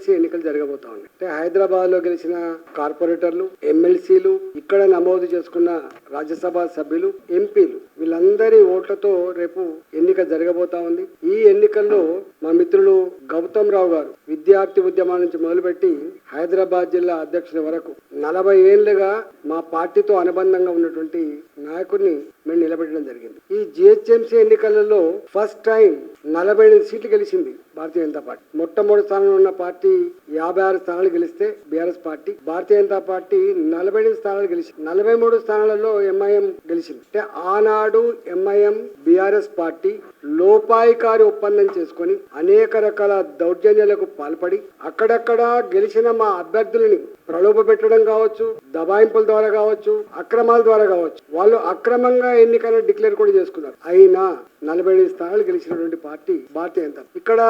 GHMC ఎన్నికలు జరగబోతా ఉన్నాయి. అంటే హైదరాబాద్లో గెలిచిన కార్పొరేటర్లు ఎమ్మెల్సీలు ఇక్కడ నమోదు చేసుకున్న రాజ్యసభ సభ్యులు ఎంపీలు వీళ్ళందరి ఓట్లతో రేపు ఎన్నిక జరగబోతా ఉంది. ఈ ఎన్నికల్లో మా మిత్రులు గౌతమ్ రావు గారు విద్యార్థి ఉద్యమం నుంచి మొదలుపెట్టి హైదరాబాద్ జిల్లా అధ్యక్షుల వరకు నలభై ఏళ్ళుగా మా పార్టీతో అనుబంధంగా ఉన్నటువంటి నాయకుడిని మేము నిలబెట్టడం జరిగింది. ఈ జిహెచ్ఎంసీ ఎన్నికలలో ఫస్ట్ టైం నలభై ఐదు సీట్లు గెలిచింది భారతీయ జనతా పార్టీ. మొట్టమొదటి స్థానంలో ఉన్న పార్టీ యాభై ఆరు స్థానాలు గెలిస్తే BRS party. Bharatiya Janata party నలభై ఎనిమిది స్థానాలు గెలిచింది నలభై మూడు స్థానాలలో ఎంఐఎం గెలిచింది. అంటే ఆనాడు ఎంఐఎం బీఆర్ఎస్ పార్టీ లోపాయికారి ఒప్పందం చేసుకొని అనేక రకాల దౌర్జన్యాలకు పాల్పడి అక్కడక్కడ గెలిచిన మా అభ్యర్థులని ప్రలోభ పెట్టడం కావచ్చు దబాయింపుల ద్వారా కావచ్చు అక్రమాల ద్వారా కావచ్చు. వాళ్ళు అక్రమంగా ఎన్నికల డిక్లేర్ కూడా చేసుకున్నారు. అయినా నలభై ఐదు స్థానాలు గెలిచినటువంటి పార్టీ భారతీయ జనతా ఇక్కడ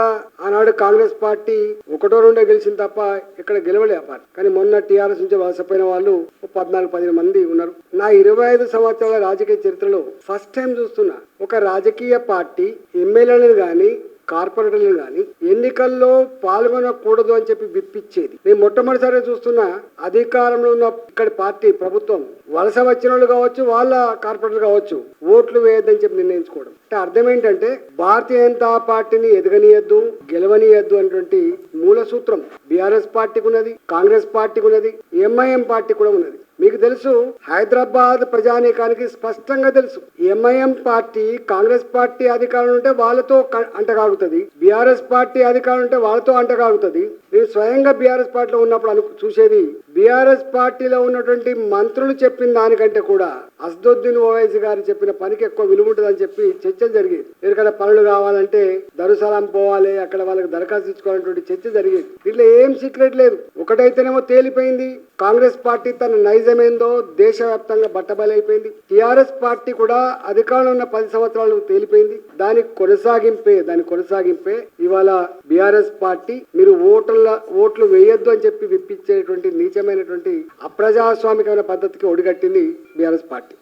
ఆనాడు కాంగ్రెస్ పార్టీ ఒకటో రెండో గెలిచింది తప్ప ఇక్కడ గెలవలే ఆ పార్టీ. కానీ మొన్న టీఆర్ఎస్ నుంచి వలసపోయిన వాళ్ళు పద్నాలుగు పదిహేను మంది ఉన్నారు. నా ఇరవై ఐదు సంవత్సరాల రాజకీయ చరిత్రలో ఫస్ట్ టైం చూస్తున్నా ఒక రాజకీయ పార్టీ ఎమ్మెల్యేలను కానీ కార్పొరేటర్లు కానీ ఎన్నికల్లో పాల్గొనకూడదు అని చెప్పి విప్పించేది. నేను మొట్టమొదటిసారి చూస్తున్నా అధికారంలో ఉన్న ఇక్కడి పార్టీ ప్రభుత్వం వలస వచ్చిన వాళ్ళు కావచ్చు వాళ్ళ కార్పొరేటర్లు కావచ్చు ఓట్లు వేయొద్దని చెప్పి నిర్ణయించుకోవడం. అంటే అర్థం ఏంటంటే భారతీయ జనతా పార్టీని ఎదగనీయద్దు గెలవనీయద్దు అనేటువంటి మూల సూత్రం బీఆర్ఎస్ పార్టీకి ఉన్నది కాంగ్రెస్ పార్టీకి ఉన్నది ఎంఐఎం పార్టీ కూడా ఉన్నది. మీకు తెలుసు హైదరాబాద్ ప్రజానీకానికి స్పష్టంగా తెలుసు. ఎంఐఎం పార్టీ కాంగ్రెస్ పార్టీ అధికారం ఉంటే వాళ్ళతో క- అంటగాగుతుంది. బీఆర్ఎస్ పార్టీ అధికారం ఉంటే వాళ్ళతో అంటగాగుతుంది. నేను స్వయంగా బీఆర్ఎస్ పార్టీలో ఉన్నప్పుడు అను చూసేది బీఆర్ఎస్ పార్టీలో ఉన్నటువంటి మంత్రులు చెప్పిన దానికంటే కూడా అసదుద్దీన్ ఓవైసీ గారు చెప్పిన పనికి ఎక్కువ విలువ ఉంటుందని చెప్పి చర్చలు జరిగింది. ఎందుకంటే పనులు కావాలంటే దరుసలాం పోవాలి అక్కడ వాళ్ళకి దరఖాస్తు ఇచ్చుకోవాలన్నటువంటి చర్చ జరిగింది. దీంట్లో ఏం సీక్రెట్ లేదు. ఒకటైతేనేమో తేలిపోయింది. కాంగ్రెస్ పార్టీ తన నైజమేందో దేశవ్యాప్తంగా బట్టబలైపోయింది. టిఆర్ఎస్ పార్టీ కూడా అధికారంలో ఉన్న పది సంవత్సరాలు తేలిపోయింది. దాని కొనసాగింపే దాని కొనసాగింపే ఇవాళ బీఆర్ఎస్ పార్టీ మీరు ఓట్ల ఓట్లు వేయొద్దు అని చెప్పి విప్పించేటువంటి నీచమైనటువంటి అప్రజాస్వామికమైన పద్ధతికి ఒడిగట్టింది బీఆర్ఎస్ పార్టీ.